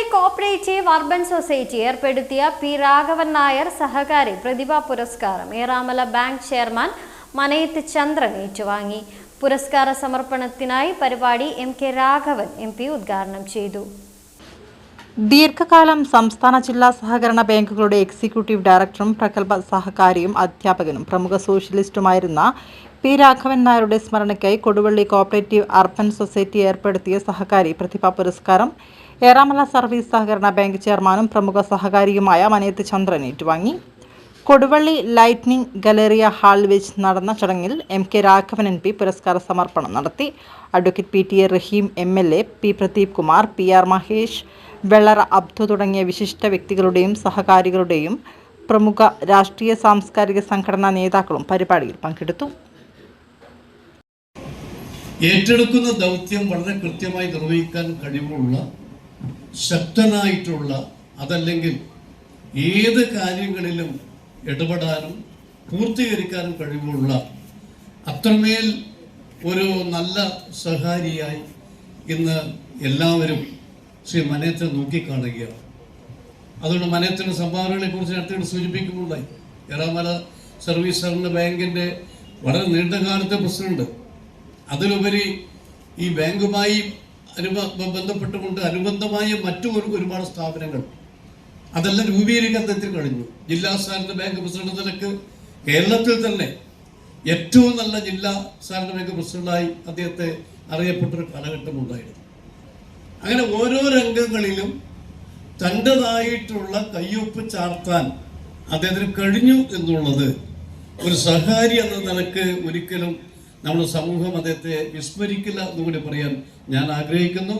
Koduvally cooperative urban society ഏർപ്പെടുത്തിയ P Raghavan Nair സഹകാരി പ്രതിഭാ പുരസ്കാരം. ഏറാമല ബാങ്ക് ചെയർമാൻ മനയത്ത് ചന്ദ്രൻ ഏറ്റുവാങ്ങി. പുരസ്കാര സമർപ്പണത്തിനായി പരിപാടി M K Raghavan M P ഉദ്ഘാടനം ചെയ്തു. ദീർഘകാലം സംസ്ഥാന ജില്ലാ സഹകരണ ബാങ്കുകളുടെ എക്സിക്യൂട്ടീവ് ഡയറക്ടറും പ്രഗത്ഭ സഹകാരിയും അധ്യാപകനും പ്രമുഖ സോഷ്യലിസ്റ്റുമായിരുന്ന പി രാഘവൻ നായരുടെ സ്മരണയ്ക്കായി കൊടുവള്ളി കോപ്പറേറ്റീവ് അർബൻ സൊസൈറ്റി ഏർപ്പെടുത്തിയ സഹകാരി പ്രതിഭാ പുരസ്കാരം ഏറാമല സർവീസ് സഹകരണ ബാങ്ക് ചെയർമാനും പ്രമുഖ സഹകാരിയുമായ മനയത്ത് ചന്ദ്രൻ ഏറ്റുവാങ്ങി. കൊടുവള്ളി ലൈറ്റ്നിംഗ് ഗലേറിയ ഹാളിൽ വെച്ച് നടന്ന ചടങ്ങിൽ M K Raghavan M P പുരസ്കാര സമർപ്പണം നടത്തി. Advocate P T A Rahim M L A P Pradeep Kumar P R Mahesh Vellara Abdu തുടങ്ങിയ വിശിഷ്ട വ്യക്തികളുടെയും സഹകാരികളുടെയും പ്രമുഖ രാഷ്ട്രീയ സാംസ്കാരിക സംഘടനാ നേതാക്കളും പരിപാടിയിൽ പങ്കെടുത്തു. ഏറ്റെടുക്കുന്ന ദൗത്യം വളരെ കൃത്യമായി നിർവഹിക്കാൻ കഴിവുള്ള ശക്തനായിട്ടുള്ള അതല്ലെങ്കിൽ ഏത് കാര്യങ്ങളിലും ഇടപെടാനും പൂർത്തീകരിക്കാനും കഴിവുള്ള അത്രമേൽ ഒരു നല്ല സഹാരിയായി ഇന്ന് എല്ലാവരും ശ്രീ മനയത്തെ നോക്കിക്കാണുകയാണ്. അതുകൊണ്ട് മനയത്തിന്റെ സംഭാവനകളെ കുറിച്ച് നേരത്തെ സൂചിപ്പിക്കുന്നുണ്ടായി എറാമല സർവീസ് സഹകരണ ബാങ്കിന്റെ വളരെ നീണ്ടകാലത്തെ പ്രസിഡന്റ് അതിലുപരി ഈ ബാങ്കുമായി അനുബ ബന്ധപ്പെട്ടുകൊണ്ട് അനുബന്ധമായ മറ്റു ഒരു ഒരുപാട് സ്ഥാപനങ്ങൾ. അതെല്ലാം രൂപീകരിക്കാൻ കഴിഞ്ഞു. ജില്ലാ സഹകരണ ബാങ്ക് പ്രസിഡന്റ് നിലയ്ക്ക് കേരളത്തിൽ തന്നെ ഏറ്റവും നല്ല ജില്ലാ സഹകരണ ബാങ്ക് പ്രസിഡന്റായി അദ്ദേഹത്തെ അറിയപ്പെട്ടൊരു കാലഘട്ടം ഉണ്ടായിരുന്നു. അങ്ങനെ ഓരോ രംഗങ്ങളിലും തന്റെതായിട്ടുള്ള കയ്യൊപ്പ് ചാർത്താൻ അദ്ദേഹത്തിന് കഴിഞ്ഞു എന്നുള്ളത് ഒരു സഹകാരി എന്ന നിലയ്ക്ക് ഒരിക്കലും നമ്മുടെ സമൂഹം അദ്ദേഹത്തെ വിസ്മരിക്കില്ല എന്നുകൂടി പറയാൻ ഞാൻ ആഗ്രഹിക്കുന്നു.